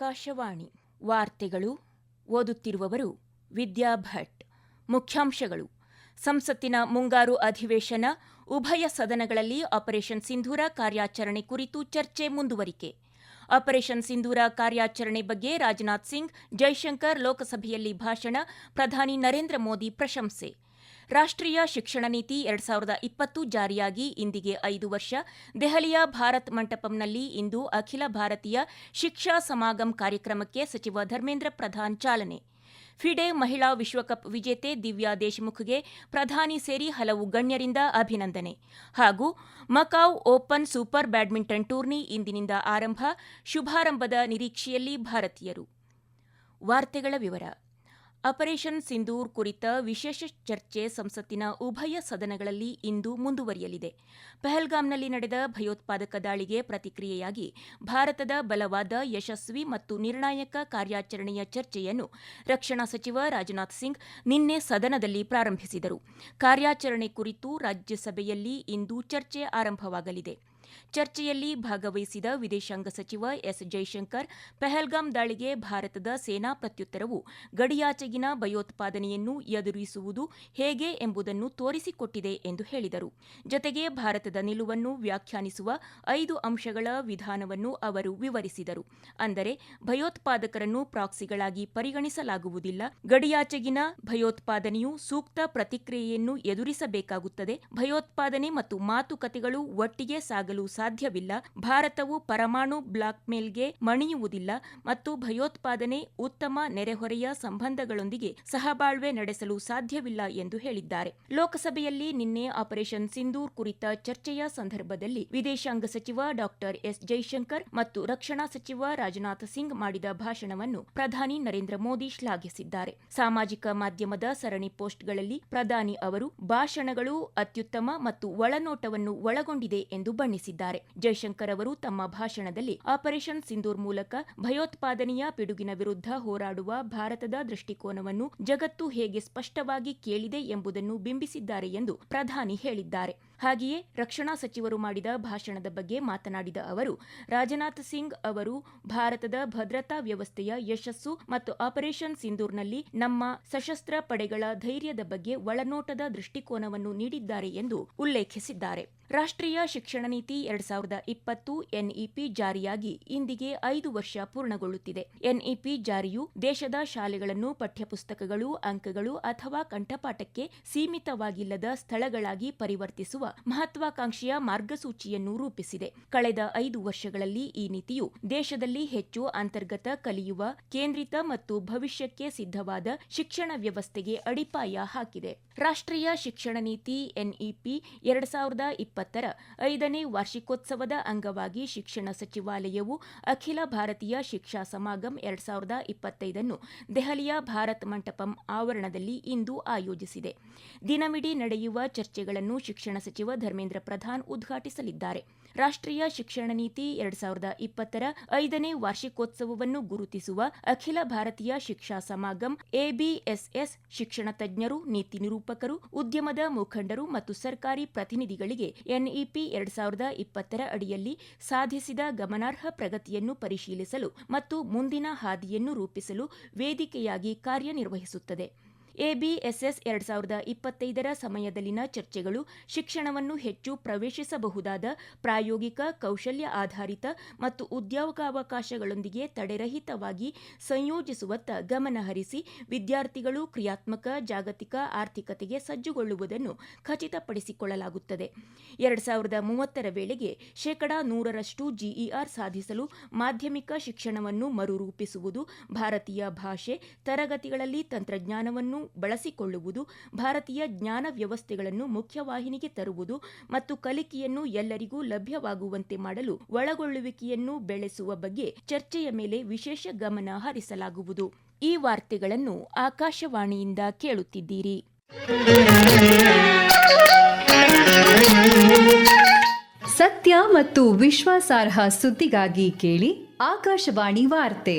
ಆಕಾಶವಾಣಿ ವಾರ್ತೆಗಳು ಓದುತ್ತಿರುವವರು ವಿದ್ಯಾಭಟ್ ಮುಖ್ಯಾಂಶಗಳು. ಸಂಸತ್ತಿನ ಮುಂಗಾರು ಅಧಿವೇಶನ ಉಭಯ ಸದನಗಳಲ್ಲಿ ಆಪರೇಷನ್ ಸಿಂಧೂರ ಕಾರ್ಯಾಚರಣೆ ಕುರಿತು ಚರ್ಚೆ ಮುಂದುವರಿಕೆ. ಆಪರೇಷನ್ ಸಿಂಧೂರ ಕಾರ್ಯಾಚರಣೆ ಬಗ್ಗೆ ರಾಜನಾಥ್ ಸಿಂಗ್, ಜೈಶಂಕರ್ ಲೋಕಸಭೆಯಲ್ಲಿ ಭಾಷಣ, ಪ್ರಧಾನಿ ನರೇಂದ್ರ ಮೋದಿ ಪ್ರಶಂಸೆ. ರಾಷ್ಟ್ರೀಯ ಶಿಕ್ಷಣ ನೀತಿ ಎರಡ್ ಸಾವಿರದ ಇಪ್ಪತ್ತು ಜಾರಿಯಾಗಿ ಇಂದಿಗೆ ಐದು ವರ್ಷ. ದೆಹಲಿಯ ಭಾರತ್ ಮಂಟಪಂನಲ್ಲಿ ಇಂದು ಅಖಿಲ ಭಾರತೀಯ ಶಿಕ್ಷಾ ಸಮಾಗಮ್ ಕಾರ್ಯಕ್ರಮಕ್ಕೆ ಸಚಿವ ಧರ್ಮೇಂದ್ರ ಪ್ರಧಾನ್ ಚಾಲನೆ. ಫಿಡೆ ಮಹಿಳಾ ವಿಶ್ವಕಪ್ ವಿಜೇತೆ ದಿವ್ಯಾ ದೇಶಮುಖ್ಗೆ ಪ್ರಧಾನಿ ಸೇರಿ ಹಲವು ಗಣ್ಯರಿಂದ ಅಭಿನಂದನೆ. ಹಾಗೂ Macau open super badminton tourney ಇಂದಿನಿಂದ ಆರಂಭ. ಶುಭಾರಂಭದ ನಿರೀಕ್ಷೆಯಲ್ಲಿ ಭಾರತೀಯರು. ವಾರ್ತೆಗಳ ವಿವರ. ಆಪರೇಷನ್ ಸಿಂಧೂರ್ ಕುರಿತ ವಿಶೇಷ ಚರ್ಚೆ ಸಂಸತ್ತಿನ ಉಭಯ ಸದನಗಳಲ್ಲಿ ಇಂದು ಮುಂದುವರಿಯಲಿದೆ. ಪಹಲ್ಗಾಮ್ನಲ್ಲಿ ನಡೆದ ಭಯೋತ್ಪಾದಕ ದಾಳಿಗೆ ಪ್ರತಿಕ್ರಿಯೆಯಾಗಿ ಭಾರತದ ಬಲವಾದ ಯಶಸ್ವಿ ಮತ್ತು ನಿರ್ಣಾಯಕ ಕಾರ್ಯಾಚರಣೆಯ ಚರ್ಚೆಯನ್ನು ರಕ್ಷಣಾ ಸಚಿವ ರಾಜನಾಥ್ ಸಿಂಗ್ ನಿನ್ನೆ ಸದನದಲ್ಲಿ ಪ್ರಾರಂಭಿಸಿದರು. ಕಾರ್ಯಾಚರಣೆ ಕುರಿತು ರಾಜ್ಯಸಭೆಯಲ್ಲಿ ಇಂದು ಚರ್ಚೆ ಆರಂಭವಾಗಲಿದೆ. ಚರ್ಚೆಯಲ್ಲಿ ಭಾಗವಹಿಸಿದ ವಿದೇಶಾಂಗ ಸಚಿವ ಎಸ್ ಜೈಶಂಕರ್ ಪೆಹಲ್ಗಾಮ್ ದಾಳಿಗೆ ಭಾರತದ ಸೇನಾ ಪ್ರತ್ಯುತ್ತರವು ಗಡಿಯಾಚೆಗಿನ ಭಯೋತ್ಪಾದನೆಯನ್ನು ಎದುರಿಸುವುದು ಹೇಗೆ ಎಂಬುದನ್ನು ತೋರಿಸಿಕೊಟ್ಟಿದೆ ಎಂದು ಹೇಳಿದರು. ಜತೆಗೆ ಭಾರತದ ನಿಲುವನ್ನು ವ್ಯಾಖ್ಯಾನಿಸುವ ಐದು ಅಂಶಗಳ ವಿಧಾನವನ್ನು ಅವರು ವಿವರಿಸಿದರು. ಅಂದರೆ, ಭಯೋತ್ಪಾದಕರನ್ನು ಪ್ರಾಕ್ಸಿಗಳಾಗಿ ಪರಿಗಣಿಸಲಾಗುವುದಿಲ್ಲ. ಗಡಿಯಾಚೆಗಿನ ಭಯೋತ್ಪಾದನೆಯು ಸೂಕ್ತ ಪ್ರತಿಕ್ರಿಯೆಯನ್ನು ಎದುರಿಸಬೇಕಾಗುತ್ತದೆ. ಭಯೋತ್ಪಾದನೆ ಮತ್ತು ಮಾತುಕತೆಗಳು ಒಟ್ಟಿಗೆ ಸಾಗಲು ಸಾಧ್ಯವಿಲ್ಲ. ಭಾರತವು ಪರಮಾಣು ಬ್ಲಾಕ್ಮೇಲ್ಗೆ ಮಣಿಯುವುದಿಲ್ಲ ಮತ್ತು ಭಯೋತ್ಪಾದನೆ, ಉತ್ತಮ ನೆರೆಹೊರೆಯ ಸಂಬಂಧಗಳೊಂದಿಗೆ ಸಹಬಾಳ್ವೆ ನಡೆಸಲು ಸಾಧ್ಯವಿಲ್ಲ ಎಂದು ಹೇಳಿದ್ದಾರೆ. ಲೋಕಸಭೆಯಲ್ಲಿ ನಿನ್ನೆ ಆಪರೇಷನ್ ಸಿಂಧೂರ್ ಕುರಿತ ಚರ್ಚೆಯ ಸಂದರ್ಭದಲ್ಲಿ ವಿದೇಶಾಂಗ ಸಚಿವ ಡಾ ಎಸ್ ಜೈಶಂಕರ್ ಮತ್ತು ರಕ್ಷಣಾ ಸಚಿವ ರಾಜನಾಥ್ ಸಿಂಗ್ ಮಾಡಿದ ಭಾಷಣವನ್ನು ಪ್ರಧಾನಿ ನರೇಂದ್ರ ಮೋದಿ ಶ್ಲಾಘಿಸಿದ್ದಾರೆ. ಸಾಮಾಜಿಕ ಮಾಧ್ಯಮದ ಸರಣಿ ಪೋಸ್ಟ್ಗಳಲ್ಲಿ ಪ್ರಧಾನಿ ಅವರು ಭಾಷಣಗಳು ಅತ್ಯುತ್ತಮ ಮತ್ತು ಒಳನೋಟವನ್ನು ಒಳಗೊಂಡಿದೆ ಎಂದು ಬಣ್ಣಿಸಿದ್ದಾರೆ ಜೈಶಂಕರ್ ಅವರು ತಮ್ಮ ಭಾಷಣದಲ್ಲಿ ಆಪರೇಷನ್ ಸಿಂಧೂರ್ ಮೂಲಕ ಭಯೋತ್ಪಾದನೆಯ ಪಿಡುಗಿನ ವಿರುದ್ಧ ಹೋರಾಡುವ ಭಾರತದ ದೃಷ್ಟಿಕೋನವನ್ನು ಜಗತ್ತು ಹೇಗೆ ಸ್ಪಷ್ಟವಾಗಿ ಕೇಳಿದೆ ಎಂಬುದನ್ನು ಬಿಂಬಿಸಿದ್ದಾರೆ ಎಂದು ಪ್ರಧಾನಿ ಹೇಳಿದ್ದಾರೆ. ಹಾಗೆಯೇ ರಕ್ಷಣಾ ಸಚಿವರು ಮಾಡಿದ ಭಾಷಣದ ಬಗ್ಗೆ ಮಾತನಾಡಿದ ಅವರು, ರಾಜನಾಥ್ ಸಿಂಗ್ ಅವರು ಭಾರತದ ಭದ್ರತಾ ವ್ಯವಸ್ಥೆಯ ಯಶಸ್ಸು ಮತ್ತು ಆಪರೇಷನ್ ಸಿಂಧೂರ್ನಲ್ಲಿ ನಮ್ಮ ಸಶಸ್ತ್ರ ಪಡೆಗಳ ಧೈರ್ಯದ ಬಗ್ಗೆ ಒಳನೋಟದ ದೃಷ್ಟಿಕೋನವನ್ನು ನೀಡಿದ್ದಾರೆ ಎಂದು ಉಲ್ಲೇಖಿಸಿದ್ದಾರೆ. ರಾಷ್ಟ್ರೀಯ ಶಿಕ್ಷಣ ನೀತಿ ಎರಡ್ ಸಾವಿರದ ಇಪ್ಪತ್ತು ಎನ್ಇಪಿ ಜಾರಿಯಾಗಿ ಇಂದಿಗೆ ಐದು ವರ್ಷ ಪೂರ್ಣಗೊಳ್ಳುತ್ತಿದೆ. ಎನ್ಇಪಿ ಜಾರಿಯು ದೇಶದ ಶಾಲೆಗಳನ್ನು, ಪಠ್ಯಪುಸ್ತಕಗಳು, ಅಂಕಗಳು ಅಥವಾ ಕಂಠಪಾಠಕ್ಕೆ ಸೀಮಿತವಾಗಿಲ್ಲದ ಸ್ಥಳಗಳಾಗಿ ಪರಿವರ್ತಿಸುವ ಮಹತ್ವಾಕಾಂಕ್ಷೆಯ ಮಾರ್ಗಸೂಚಿಯನ್ನು ರೂಪಿಸಿದೆ. ಕಳೆದ ಐದು ವರ್ಷಗಳಲ್ಲಿ ಈ ನೀತಿಯು ದೇಶದಲ್ಲಿ ಹೆಚ್ಚು ಅಂತರ್ಗತ ಕಲಿಯುವ, ಕೇಂದ್ರಿತ ಮತ್ತು ಭವಿಷ್ಯಕ್ಕೆ ಸಿದ್ಧವಾದ ಶಿಕ್ಷಣ ವ್ಯವಸ್ಥೆಗೆ ಅಡಿಪಾಯ ಹಾಕಿದೆ. ರಾಷ್ಟ್ರೀಯ ಶಿಕ್ಷಣ ನೀತಿ ಎನ್ಇಪಿ ಎರಡ್ ಸಾವಿರದ ಇಪ್ಪತ್ತರ ಐದನೇ ವಾರ್ಷಿಕೋತ್ಸವದ ಅಂಗವಾಗಿ ಶಿಕ್ಷಣ ಸಚಿವಾಲಯವು ಅಖಿಲ ಭಾರತೀಯ ಶಿಕ್ಷಾ ಸಮಾಗಮ್ ಎರಡ್ ಸಾವಿರದ ಇಪ್ಪತ್ತೈದನ್ನು ದೆಹಲಿಯ ಭಾರತ್ ಮಂಟಪಂ ಆವರಣದಲ್ಲಿ ಇಂದು ಆಯೋಜಿಸಿದೆ. ದಿನವಿಡೀ ನಡೆಯುವ ಚರ್ಚೆಗಳನ್ನು ಶಿಕ್ಷಣ ಸಚಿವ ಧರ್ಮೇಂದ್ರ ಪ್ರಧಾನ್ ಉದ್ಘಾಟಿಸಲಿದ್ದಾರೆ. ರಾಷ್ಟ್ರೀಯ ಶಿಕ್ಷಣ ನೀತಿ ಎರಡ್ ಸಾವಿರದ ಇಪ್ಪತ್ತರ ಐದನೇ ವಾರ್ಷಿಕೋತ್ಸವವನ್ನು ಗುರುತಿಸುವ ಅಖಿಲ ಭಾರತೀಯ ಶಿಕ್ಷಾ ಸಮಾಗಮ್ ಎಬಿಎಸ್ಎಸ್ ಶಿಕ್ಷಣ ತಜ್ಞರು, ನೀತಿ ನಿರೂಪಕರು, ಉದ್ಯಮದ ಮುಖಂಡರು ಮತ್ತು ಸರ್ಕಾರಿ ಪ್ರತಿನಿಧಿಗಳಿಗೆ ಎನ್ಇಪಿ ಎರಡ್ ಸಾವಿರದ ಇಪ್ಪತ್ತರ ಅಡಿಯಲ್ಲಿ ಸಾಧಿಸಿದ ಗಮನಾರ್ಹ ಪ್ರಗತಿಯನ್ನು ಪರಿಶೀಲಿಸಲು ಮತ್ತು ಮುಂದಿನ ಹಾದಿಯನ್ನು ರೂಪಿಸಲು ವೇದಿಕೆಯಾಗಿ ಕಾರ್ಯನಿರ್ವಹಿಸುತ್ತದೆ. ಎಬಿಎಸ್ಎಸ್ ಎರಡ್ ಸಾವಿರದ ಇಪ್ಪತ್ತೈದರ ಸಮಯದಲ್ಲಿನ ಚರ್ಚೆಗಳು ಶಿಕ್ಷಣವನ್ನು ಹೆಚ್ಚು ಪ್ರವೇಶಿಸಬಹುದಾದ ಪ್ರಾಯೋಗಿಕ, ಕೌಶಲ್ಯ ಆಧಾರಿತ ಮತ್ತು ಉದ್ಯೋಗಾವಕಾಶಗಳೊಂದಿಗೆ ತಡೆರಹಿತವಾಗಿ ಸಂಯೋಜಿಸುವತ್ತ ಗಮನಹರಿಸಿ ವಿದ್ಯಾರ್ಥಿಗಳು ಕ್ರಿಯಾತ್ಮಕ, ಜಾಗತಿಕ ಆರ್ಥಿಕತೆಗೆ ಸಜ್ಜುಗೊಳ್ಳುವುದನ್ನು ಖಚಿತಪಡಿಸಿಕೊಳ್ಳಲಾಗುತ್ತದೆ. ಎರಡ್ ಸಾವಿರದ ಮೂವತ್ತರ ವೇಳೆಗೆ ಶೇಕಡಾ ನೂರರಷ್ಟು ಜಿಇಆರ್ ಸಾಧಿಸಲು ಮಾಧ್ಯಮಿಕ ಶಿಕ್ಷಣವನ್ನು ಮರುರೂಪಿಸುವುದು ಭಾರತೀಯ ಭಾಷೆ ತರಗತಿಗಳಲ್ಲಿ ತಂತ್ರಜ್ಞಾನವನ್ನು ಬಳಸಿಕೊಳ್ಳುವುದು, ಭಾರತೀಯ ಜ್ಞಾನ ವ್ಯವಸ್ಥೆಗಳನ್ನು ಮುಖ್ಯವಾಹಿನಿಗೆ ತರುವುದು ಮತ್ತು ಕಲಿಕೆಯನ್ನು ಎಲ್ಲರಿಗೂ ಲಭ್ಯವಾಗುವಂತೆ ಮಾಡಲು ಒಳಗೊಳ್ಳುವಿಕೆಯನ್ನು ಬೆಳೆಸುವ ಬಗ್ಗೆ ಚರ್ಚೆಯ ಮೇಲೆ ವಿಶೇಷ ಗಮನ ಹರಿಸಲಾಗುವುದು. ಈ ವಾರ್ತೆಗಳನ್ನು ಆಕಾಶವಾಣಿಯಿಂದ ಕೇಳುತ್ತಿದ್ದೀರಿ. ಸತ್ಯ ಮತ್ತು ವಿಶ್ವಾಸಾರ್ಹ ಸುದ್ದಿಗಾಗಿ ಕೇಳಿ ಆಕಾಶವಾಣಿ ವಾರ್ತೆ.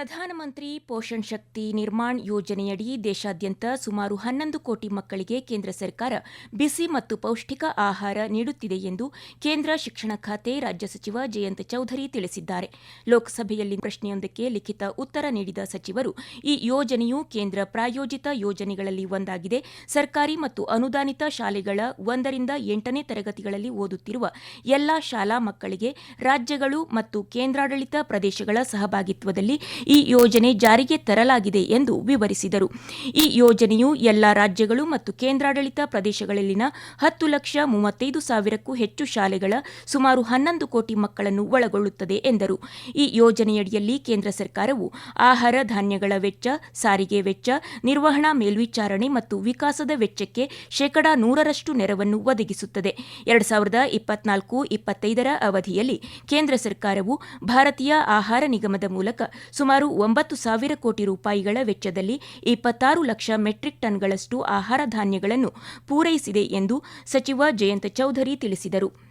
ಪ್ರಧಾನಮಂತ್ರಿ ಪೋಷಣ್ ಶಕ್ತಿ ನಿರ್ಮಾಣ್ ಯೋಜನೆಯಡಿ ದೇಶಾದ್ಯಂತ ಸುಮಾರು ಹನ್ನೊಂದು ಕೋಟಿ ಮಕ್ಕಳಿಗೆ ಕೇಂದ್ರ ಸರ್ಕಾರ ಬಿಸಿ ಮತ್ತು ಪೌಷ್ಟಿಕ ಆಹಾರ ನೀಡುತ್ತಿದೆ ಎಂದು ಕೇಂದ್ರ ಶಿಕ್ಷಣ ಖಾತೆ ರಾಜ್ಯ ಸಚಿವ ಜಯಂತ್ ಚೌಧರಿ ತಿಳಿಸಿದ್ದಾರೆ. ಲೋಕಸಭೆಯಲ್ಲಿ ಪ್ರಶ್ನೆಯೊಂದಕ್ಕೆ ಲಿಖಿತ ಉತ್ತರ ನೀಡಿದ ಸಚಿವರು, ಈ ಯೋಜನೆಯು ಕೇಂದ್ರ ಪ್ರಾಯೋಜಿತ ಯೋಜನೆಗಳಲ್ಲಿ ಒಂದಾಗಿದೆ. ಸರ್ಕಾರಿ ಮತ್ತು ಅನುದಾನಿತ ಶಾಲೆಗಳ ಒಂದರಿಂದ ಎಂಟನೇ ತರಗತಿಗಳಲ್ಲಿ ಓದುತ್ತಿರುವ ಎಲ್ಲಾ ಶಾಲಾ ಮಕ್ಕಳಿಗೆ ರಾಜ್ಯಗಳು ಮತ್ತು ಕೇಂದ್ರಾಡಳಿತ ಪ್ರದೇಶಗಳ ಸಹಭಾಗಿತ್ವದಲ್ಲಿ ಈ ಯೋಜನೆ ಜಾರಿಗೆ ತರಲಾಗಿದೆ ಎಂದು ವಿವರಿಸಿದರು. ಈ ಯೋಜನೆಯು ಎಲ್ಲಾ ರಾಜ್ಯಗಳು ಮತ್ತು ಕೇಂದ್ರಾಡಳಿತ ಪ್ರದೇಶಗಳಲ್ಲಿನ ಹತ್ತು ಲಕ್ಷ ಮೂವತ್ತೈದು ಸಾವಿರಕ್ಕೂ ಹೆಚ್ಚು ಶಾಲೆಗಳ ಸುಮಾರು ಹನ್ನೊಂದು ಕೋಟಿ ಮಕ್ಕಳನ್ನು ಒಳಗೊಳ್ಳುತ್ತದೆ ಎಂದರು. ಈ ಯೋಜನೆಯಡಿಯಲ್ಲಿ ಕೇಂದ್ರ ಸರ್ಕಾರವು ಆಹಾರ ಧಾನ್ಯಗಳ ವೆಚ್ಚ, ಸಾರಿಗೆ ವೆಚ್ಚ, ನಿರ್ವಹಣಾ ಮೇಲ್ವಿಚಾರಣೆ ಮತ್ತು ವಿಕಾಸದ ವೆಚ್ಚಕ್ಕೆ ಶೇಕಡಾ ನೂರರಷ್ಟು ನೆರವನ್ನು ಒದಗಿಸುತ್ತದೆ. ಎರಡು ಸಾವಿರದ ಇಪ್ಪತ್ನಾಲ್ಕು ಇಪ್ಪತ್ತೈದರ ಅವಧಿಯಲ್ಲಿ ಕೇಂದ್ರ ಸರ್ಕಾರವು ಭಾರತೀಯ ಆಹಾರ ನಿಗಮದ ಮೂಲಕ ಸುಮಾರು ಒಂಬತ್ತು ಸಾವಿರ ಕೋಟಿ ರೂಪಾಯಿಗಳ ವೆಚ್ಚದಲ್ಲಿ ಇಪ್ಪತ್ತಾರು ಲಕ್ಷ ಮೆಟ್ರಿಕ್ ಟನ್ಗಳಷ್ಟು ಆಹಾರ ಧಾನ್ಯಗಳನ್ನು ಪೂರೈಸಿದೆ ಎಂದು ಸಚಿವ ಜಯಂತ ಚೌಧರಿ ತಿಳಿಸಿದರು.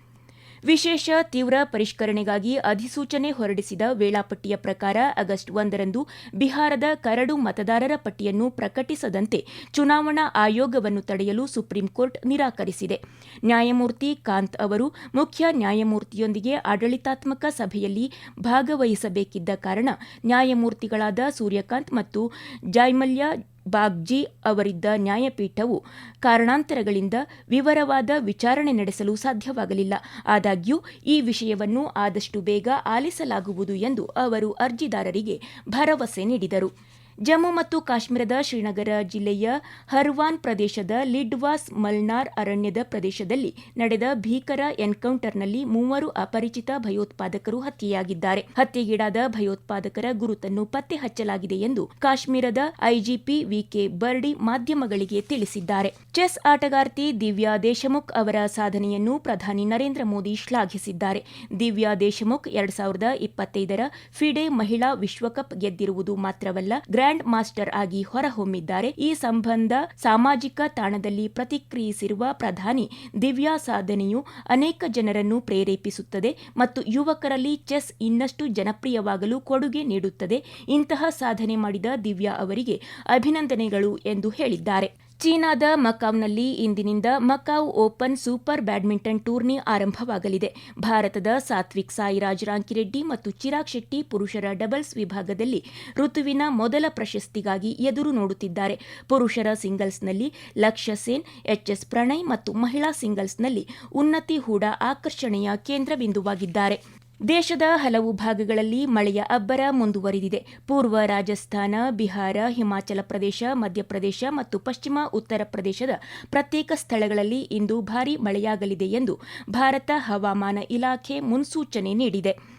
ವಿಶೇಷ ತೀವ್ರ ಪರಿಷ್ಕರಣೆಗಾಗಿ ಅಧಿಸೂಚನೆ ಹೊರಡಿಸಿದ ವೇಳಾಪಟ್ಟಿಯ ಪ್ರಕಾರ ಆಗಸ್ಟ್ ಒಂದರಂದು ಬಿಹಾರದ ಕರಡು ಮತದಾರರ ಪಟ್ಟಿಯನ್ನು ಪ್ರಕಟಿಸದಂತೆ ಚುನಾವಣಾ ಆಯೋಗವನ್ನು ತಡೆಯಲು ಸುಪ್ರೀಂಕೋರ್ಟ್ ನಿರಾಕರಿಸಿದೆ. ನ್ಯಾಯಮೂರ್ತಿ ಕಾಂತ್ ಅವರು ಮುಖ್ಯ ನ್ಯಾಯಮೂರ್ತಿಯೊಂದಿಗೆ ಆಡಳಿತಾತ್ಮಕ ಸಭೆಯಲ್ಲಿ ಭಾಗವಹಿಸಬೇಕಿದ್ದ ಕಾರಣ ನ್ಯಾಯಮೂರ್ತಿಗಳಾದ ಸೂರ್ಯಕಾಂತ್ ಮತ್ತು ಜಾಯ್ಮಲ್ಯ ಬಾಗ್ಜಿ ಅವರಿದ್ದ ನ್ಯಾಯಪೀಠವು ಕಾರಣಾಂತರಗಳಿಂದ ವಿವರವಾದ ವಿಚಾರಣೆ ನಡೆಸಲು ಸಾಧ್ಯವಾಗಲಿಲ್ಲ. ಆದಾಗ್ಯೂ, ಈ ವಿಷಯವನ್ನು ಆದಷ್ಟು ಬೇಗ ಆಲಿಸಲಾಗುವುದು ಎಂದು ಅವರು ಅರ್ಜಿದಾರರಿಗೆ ಭರವಸೆ ನೀಡಿದರು. ಜಮ್ಮು ಮತ್ತು ಕಾಶ್ಮೀರದ ಶ್ರೀನಗರ ಜಿಲ್ಲೆಯ ಹರ್ವಾನ್ ಪ್ರದೇಶದ ಲಿಡ್ವಾಸ್ ಮಲ್ನಾರ್ ಅರಣ್ಯದ ಪ್ರದೇಶದಲ್ಲಿ ನಡೆದ ಭೀಕರ ಎನ್ಕೌಂಟರ್ನಲ್ಲಿ ಮೂವರು ಅಪರಿಚಿತ ಭಯೋತ್ಪಾದಕರು ಹತ್ಯೆಯಾಗಿದ್ದಾರೆ. ಹತ್ಯೆಗೀಡಾದ ಭಯೋತ್ಪಾದಕರ ಗುರುತನ್ನು ಪತ್ತೆ ಹಚ್ಚಲಾಗಿದೆ ಎಂದು ಕಾಶ್ಮೀರದ ಐಜಿಪಿ ವಿಕೆ ಬರ್ಡಿ ಮಾಧ್ಯಮಗಳಿಗೆ ತಿಳಿಸಿದ್ದಾರೆ. ಚೆಸ್ ಆಟಗಾರ್ತಿ ದಿವ್ಯಾ ದೇಶಮುಖ್ ಅವರ ಸಾಧನೆಯನ್ನು ಪ್ರಧಾನಿ ನರೇಂದ್ರ ಮೋದಿ ಶ್ಲಾಘಿಸಿದ್ದಾರೆ. ದಿವ್ಯಾ ದೇಶಮುಖ್ ಎರಡ್ ಸಾವಿರದ ಇಪ್ಪತ್ತೈದರ ಫಿಡೆ ಮಹಿಳಾ ವಿಶ್ವಕಪ್ ಗೆದ್ದಿರುವುದು ಮಾತ್ರವಲ್ಲ ಮಾಸ್ಟರ್ ಆಗಿ ಹೊರಹೊಮ್ಮಿದ್ದಾರೆ. ಈ ಸಂಬಂಧ ಸಾಮಾಜಿಕ ತಾಣದಲ್ಲಿ ಪ್ರತಿಕ್ರಿಯಿಸಿರುವ ಪ್ರಧಾನಿ, ದಿವ್ಯಾ ಸಾಧನೆಯು ಅನೇಕ ಜನರನ್ನು ಪ್ರೇರೇಪಿಸುತ್ತದೆ ಮತ್ತು ಯುವಕರಲ್ಲಿ ಚೆಸ್ ಇನ್ನಷ್ಟು ಜನಪ್ರಿಯವಾಗಲು ಕೊಡುಗೆ ನೀಡುತ್ತದೆ. ಇಂತಹ ಸಾಧನೆ ಮಾಡಿದ ದಿವ್ಯಾ ಅವರಿಗೆ ಅಭಿನಂದನೆಗಳು ಎಂದು ಹೇಳಿದ್ದಾರೆ. ಚೀನಾದ ಮಕಾವ್ನಲ್ಲಿ ಇಂದಿನಿಂದ Macau open super badminton tourney ಆರಂಭವಾಗಲಿದೆ. ಭಾರತದ ಸಾತ್ವಿಕ್ ಸಾಯಿರಾಜ್ ರಾಂಕಿರೆಡ್ಡಿ ಮತ್ತು ಚಿರಾಗ್ ಶೆಟ್ಟಿ ಪುರುಷರ ಡಬಲ್ಸ್ ವಿಭಾಗದಲ್ಲಿ ಋತುವಿನ ಮೊದಲ ಪ್ರಶಸ್ತಿಗಾಗಿ ಎದುರು ನೋಡುತ್ತಿದ್ದಾರೆ. ಪುರುಷರ ಸಿಂಗಲ್ಸ್ನಲ್ಲಿ ಲಕ್ಷ್ಯ ಸೇನ್ ಎಚ್ಎಸ್ ಪ್ರಣಯ್ ಮತ್ತು ಮಹಿಳಾ ಸಿಂಗಲ್ಸ್ನಲ್ಲಿ ಉನ್ನತಿ ಹೂಡಾ ಆಕರ್ಷಣೆಯ ಕೇಂದ್ರಬಿಂದುವಾಗಿದ್ದಾರೆ. ದೇಶದ ಹಲವು ಭಾಗಗಳಲ್ಲಿ ಮಳೆಯ ಅಬ್ಬರ ಮುಂದುವರಿದಿದೆ. ಪೂರ್ವ ರಾಜಸ್ಥಾನ, ಬಿಹಾರ, ಹಿಮಾಚಲ ಪ್ರದೇಶ ಮಧ್ಯಪ್ರದೇಶ ಮತ್ತು ಪಶ್ಚಿಮ ಉತ್ತರ ಪ್ರದೇಶದ ಪ್ರತ್ಯೇಕ ಸ್ಥಳಗಳಲ್ಲಿ ಇಂದು ಭಾರೀ ಮಳೆಯಾಗಲಿದೆ ಎಂದು ಭಾರತ ಹವಾಮಾನ ಇಲಾಖೆ ಮುನ್ಸೂಚನೆ ನೀಡಿದೆ.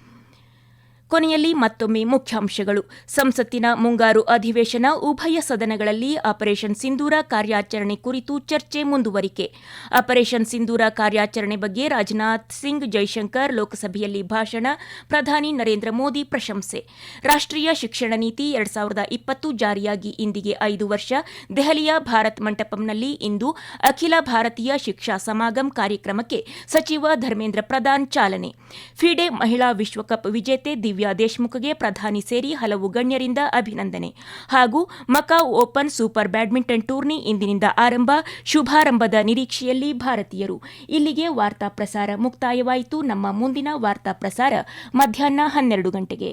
ಕೊನೆಯಲ್ಲಿ ಮತ್ತೊಮ್ಮೆ ಮುಖ್ಯಾಂಶಗಳು. ಸಂಸತ್ತಿನ ಮುಂಗಾರು ಅಧಿವೇಶನ ಉಭಯ ಸದನಗಳಲ್ಲಿ ಆಪರೇಷನ್ ಸಿಂಧೂರ ಕಾರ್ಯಾಚರಣೆ ಕುರಿತು ಚರ್ಚೆ ಮುಂದುವರಿಕೆ. ಆಪರೇಷನ್ ಸಿಂಧೂರ ಕಾರ್ಯಾಚರಣೆ ಬಗ್ಗೆ ರಾಜನಾಥ್ ಸಿಂಗ್, ಜೈಶಂಕರ್ ಲೋಕಸಭೆಯಲ್ಲಿ ಭಾಷಣ, ಪ್ರಧಾನಿ ನರೇಂದ್ರ ಮೋದಿ ಪ್ರಶಂಸೆ. ರಾಷ್ಟ್ರೀಯ ಶಿಕ್ಷಣ ನೀತಿ ಎರಡ್ ಸಾವಿರದ ಇಪ್ಪತ್ತು ಜಾರಿಯಾಗಿ ಇಂದಿಗೆ ಐದು ವರ್ಷ. ದೆಹಲಿಯ ಭಾರತ್ ಮಂಟಪಂನಲ್ಲಿ ಇಂದು ಅಖಿಲ ಭಾರತೀಯ ಶಿಕ್ಷಾ ಸಮಾಗಮ್ ಕಾರ್ಯಕ್ರಮಕ್ಕೆ ಸಚಿವ ಧರ್ಮೇಂದ್ರ ಪ್ರಧಾನ್ ಚಾಲನೆ. ಫಿಡೆ ಮಹಿಳಾ ವಿಶ್ವಕಪ್ ವಿಜೇತೆ ದಿವ್ಯಾ ದೇಶ್ಮುಖ್ಗೆ ಪ್ರಧಾನಿ ಸೇರಿ ಹಲವು ಗಣ್ಯರಿಂದ ಅಭಿನಂದನೆ. ಹಾಗೂ Macau open super badminton tourney ಇಂದಿನಿಂದ ಆರಂಭ, ಶುಭಾರಂಭದ ನಿರೀಕ್ಷೆಯಲ್ಲಿ ಭಾರತೀಯರು. ಇಲ್ಲಿಗೆ ವಾರ್ತಾ ಪ್ರಸಾರ ಮುಕ್ತಾಯವಾಯಿತು. ನಮ್ಮ ಮುಂದಿನ ವಾರ್ತಾ ಪ್ರಸಾರ ಮಧ್ಯಾಹ್ನ ಹನ್ನೆರಡು ಗಂಟೆಗೆ.